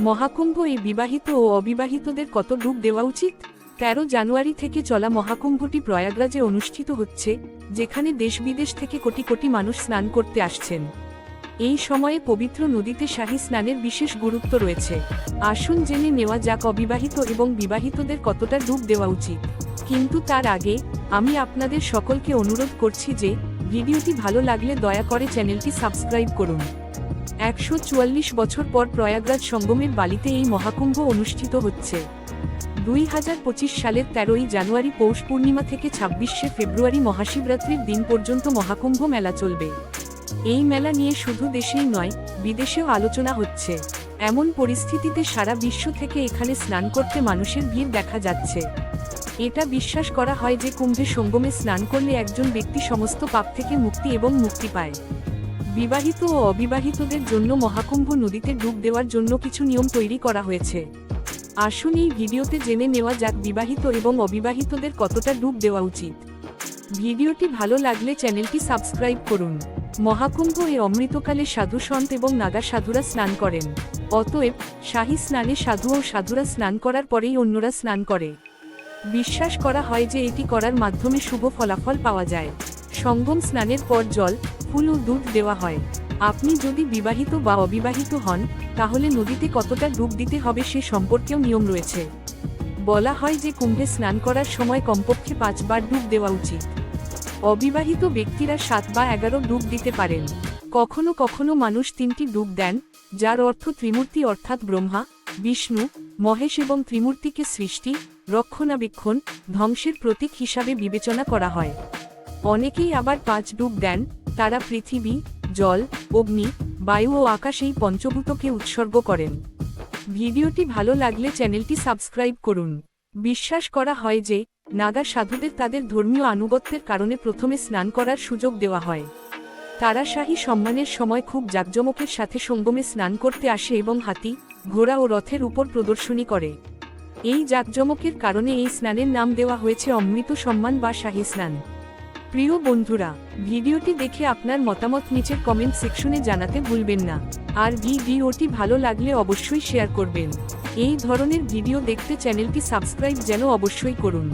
মহাকুম্ভ এই বিবাহিত ও অবিবাহিতদের কত ডুব দেওয়া উচিত? তেরো জানুয়ারি থেকে চলা মহাকুম্ভটি প্রয়াগরাজে অনুষ্ঠিত হচ্ছে, যেখানে দেশ বিদেশ থেকে কোটি কোটি মানুষ স্নান করতে আসছেন। এই সময়ে পবিত্র নদীতে শাহী স্নানের বিশেষ গুরুত্ব রয়েছে। আসুন জেনে নেওয়া যাক অবিবাহিত এবং বিবাহিতদের কতটা ডুব দেওয়া উচিত। কিন্তু তার আগে, আমি আপনাদের সকলকে অনুরোধ করছি যে, ভিডিওটি ভালো লাগলে দয়া করে চ্যানেলটি সাবস্ক্রাইব করুন। একশো চুয়াল্লিশ বছর পর প্রয়াগরাজ সঙ্গমের বালিতে এই মহাকুম্ভ অনুষ্ঠিত হচ্ছে। দুই হাজার পঁচিশ সালের তেরোই জানুয়ারি পৌষ পূর্ণিমা থেকে ছাব্বিশে ফেব্রুয়ারি মহাশিবরাত্রির দিন পর্যন্ত মহাকুম্ভ মেলা চলবে। এই মেলা নিয়ে শুধু দেশেই নয়, বিদেশেও আলোচনা হচ্ছে। এমন পরিস্থিতিতে সারা বিশ্ব থেকে এখানে স্নান করতে মানুষের ভিড় দেখা যাচ্ছে। এটা বিশ্বাস করা হয় যে কুম্ভে সঙ্গমে স্নান করলে একজন ব্যক্তি সমস্ত পাপ থেকে মুক্তি এবং মুক্তি পায়। বিবাহিত ও অবিবাহিতদের জন্য মহাকুম্ভ নদীতে ডুব দেওয়ার জন্য কিছু নিয়ম তৈরি করা হয়েছে। আসুন এই ভিডিওতে জেনে নেওয়া যাক বিবাহিত এবং অবিবাহিতদের কতটা ডুব দেওয়া উচিত। ভিডিওটি ভালো লাগলে চ্যানেলটি সাবস্ক্রাইব করুন। মহাকুম্ভ এ অমৃতকালে সাধু সন্ত এবং নাগা সাধুরা স্নান করেন। অতএব, শাহী স্নানে সাধু ও সাধুরা স্নান করার পরেই অন্যরা স্নান করে। বিশ্বাস করা হয় যে এটি করার মাধ্যমে শুভ ফলাফল পাওয়া যায়। সঙ্গম স্নানের পর জল ফুল ও দুধ দেওয়া হয়। আপনি যদি বিবাহিত বা অবিবাহিত হন, তাহলে নদীতে কতটা ডুব দিতে হবে সে সম্পর্কেও নিয়ম রয়েছে। বলা হয় যে কুম্ভে স্নান করার সময় কমপক্ষে পাঁচবার ডুব দেওয়া উচিত। অবিবাহিত ব্যক্তিরা সাত বা এগারো ডুব দিতে পারেন। কখনো কখনো মানুষ তিনটি ডুব দেন, যার অর্থ ত্রিমূর্তি অর্থাৎ ব্রহ্মা, বিষ্ণু, মহেশ এবং ত্রিমূর্তিকে সৃষ্টি, রক্ষণাবেক্ষণ, ধ্বংসের প্রতীক হিসাবে বিবেচনা করা হয়। অনেকেই আবার পাঁচ ডুব দেন তারা পৃথিবী, জল, অগ্নি, বায়ু ও আকাশ এই পঞ্চভূতকে উৎসর্গ করেন। ভিডিওটি ভালো লাগলে চ্যানেলটি সাবস্ক্রাইব করুন। বিশ্বাস করা হয় যে, নাগা সাধুদের তাদের ধর্মীয় আনুগত্যের কারণে প্রথমে স্নান করার সুযোগ দেওয়া হয়। তারা শাহী সম্মানের সময় খুব জাঁকজমকের সাথে সঙ্গমে স্নান করতে আসে এবং হাতি, ঘোড়া ও রথের উপর প্রদর্শনী করে। এই জাঁকজমকের কারণে এই স্নানের নাম দেওয়া হয়েছে অমৃত সম্মান বা শাহী স্নান। প্রিয় বন্ধুরা, ভিডিওটি দেখে আপনার মতামত নিচের কমেন্ট সেকশনে জানাতে ভুলবেন না। আর ভিডিওটি ভালো লাগলে অবশ্যই শেয়ার করবেন। এই ধরনের ভিডিও দেখতে চ্যানেলটি সাবস্ক্রাইব যেন অবশ্যই করুন।